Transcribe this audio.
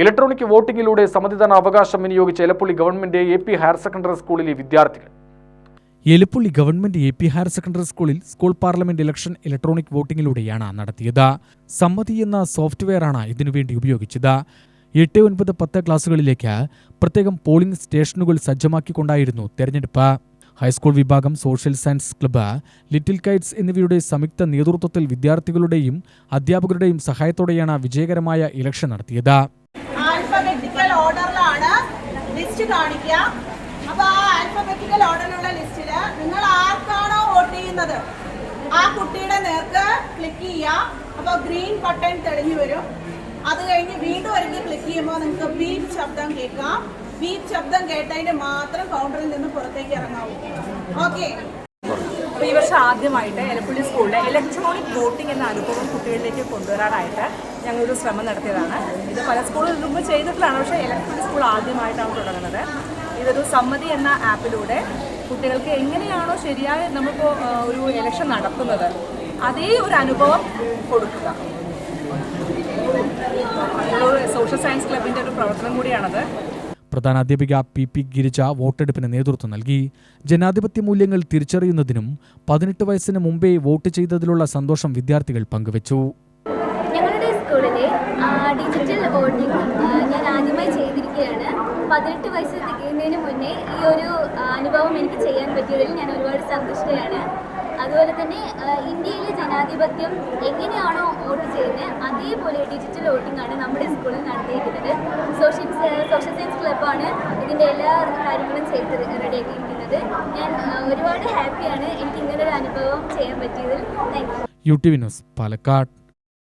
Electronic വോട്ടിംഗിലൂടെ സമ്മതിദാന അവകാശം വിനിയോഗിച്ച Elappully government A P higher secondary സ്കൂളിലെ വിദ്യാർത്ഥികൾ. Elappully government A P higher secondary സ്കൂളിൽ സ്കൂൾ പാർലമെന്റ് ഇലക്ഷൻ ഇലക്ട്രോണിക് വോട്ടിംഗിലൂടെയാണ് നടത്തിയത്. സമ്മതി എന്ന സോഫ്റ്റ്വെയറാണ് ഇതിനുവേണ്ടി ഉപയോഗിച്ചത്. എട്ട് ഒൻപത് പത്ത് ക്ലാസുകളിലേക്ക് പ്രത്യേകം പോളിംഗ് സ്റ്റേഷനുകൾ സജ്ജമാക്കിക്കൊണ്ടായിരുന്നു തെരഞ്ഞെടുപ്പ്. ഹൈസ്കൂൾ വിഭാഗം social science club little kites എന്നിവയുടെ സംയുക്ത നേതൃത്വത്തിൽ വിദ്യാർത്ഥികളുടെയും അധ്യാപകരുടെയും സഹായത്തോടെയാണ് വിജയകരമായ ഇലക്ഷൻ നടത്തിയത്. ഓർഡറിലാണ് ലിസ്റ്റ് കാണിക്കുക. അപ്പൊ ആ ആൽഫബറ്റിക്കൽ ഓർഡറിലുള്ള ലിസ്റ്റിൽ നിങ്ങൾ ആർക്കാണോ വോട്ട് ചെയ്യുന്നത്? ആ കുട്ടിയുടെ നേർക്ക് ക്ലിക്ക് ചെയ്യുക. അപ്പോൾ ഗ്രീൻ ബട്ടൺ തെളിഞ്ഞു വരും. അത് കഴിഞ്ഞ് വീണ്ടും ഒരിക്കൽ ക്ലിക്ക് ചെയ്യുമ്പോൾ നിങ്ങൾക്ക് ബീപ് ശബ്ദം കേൾക്കാം. ബീപ് ശബ്ദം കേട്ടതിന് മാത്രം കൗണ്ടറിൽ നിന്ന് പുറത്തേക്ക് ഇറങ്ങാവൂ. ഓക്കെ വർഷം ആദ്യമായിട്ട് എലപ്പള്ളി സ്കൂളിലെ ഇലക്ട്രോണിക് വോട്ടിംഗ് എന്ന അനുഭവം കുട്ടികളിലേക്ക് കൊണ്ടുവരാനായിട്ട് ഞങ്ങളൊരു ശ്രമം നടത്തിയതാണ്. ഇത് പല സ്കൂളിൽ മുമ്പ് ചെയ്തിട്ടുള്ളതാണ്. പക്ഷേ എലക്ട്രോണിക് സ്കൂൾ ആദ്യമായിട്ടാണ് തുടങ്ങുന്നത്. ഇതൊരു സമ്മതി എന്ന ആപ്പിലൂടെ കുട്ടികൾക്ക് എങ്ങനെയാണോ ശരിയായ നമ്മളിപ്പോൾ ഒരു ഇലക്ഷൻ നടക്കുന്നത് അതേ ഒരു അനുഭവം കൊടുക്കുക. സോഷ്യൽ സയൻസ് ക്ലബിന്റെ ഒരു പ്രവർത്തനം കൂടിയാണത്. പ്രധാനാധ്യാപിക പി പി ഗിരിജ വോട്ടെടുപ്പിന് നേതൃത്വം നൽകി. ജനാധിപത്യ മൂല്യങ്ങൾ തിരിച്ചറിയുന്നതിനും പതിനെട്ട് വയസ്സിന് മുമ്പേ വോട്ട് ചെയ്തതിലുള്ള സന്തോഷം വിദ്യാർത്ഥികൾ പങ്കുവച്ചു. ഞങ്ങളുടെ സ്കൂളിലെ ഡിജിറ്റൽ വോട്ടിംഗ് ഞാൻ ചെയ്തിരിക്കുകയാണ്. പതിനെട്ട് വയസ്സ് തികയുന്നതിന് മുന്നേ ഈ ഒരു അനുഭവം എനിക്ക് ചെയ്യാൻ പറ്റിയതിൽ ഞാൻ ഒരുപാട് സന്തുഷ്ടയാണ്. അതുപോലെ തന്നെ ഇന്ത്യയിലെ ജനാധിപത്യം എങ്ങനെയാണോ വോട്ട് ചെയ്യുന്നത് അതേപോലെ ഡിജിറ്റൽ വോട്ടിംഗ് ആണ് നമ്മുടെ സ്കൂളിൽ നടത്തിയിരിക്കുന്നത്. സോഷ്യൽ സോഷ്യൽ സയൻസ് ക്ലബ്ബാണ് ഇതിന്റെ എല്ലാ കാര്യങ്ങളും ചെയ്ത് റെഡിയാക്കിയിരിക്കുന്നത് ഞാൻ ഒരുപാട് ഹാപ്പിയാണ് എനിക്ക് ഇങ്ങനൊരു അനുഭവം ചെയ്യാൻ പറ്റിയതിൽ. Thank you T news Palakkad.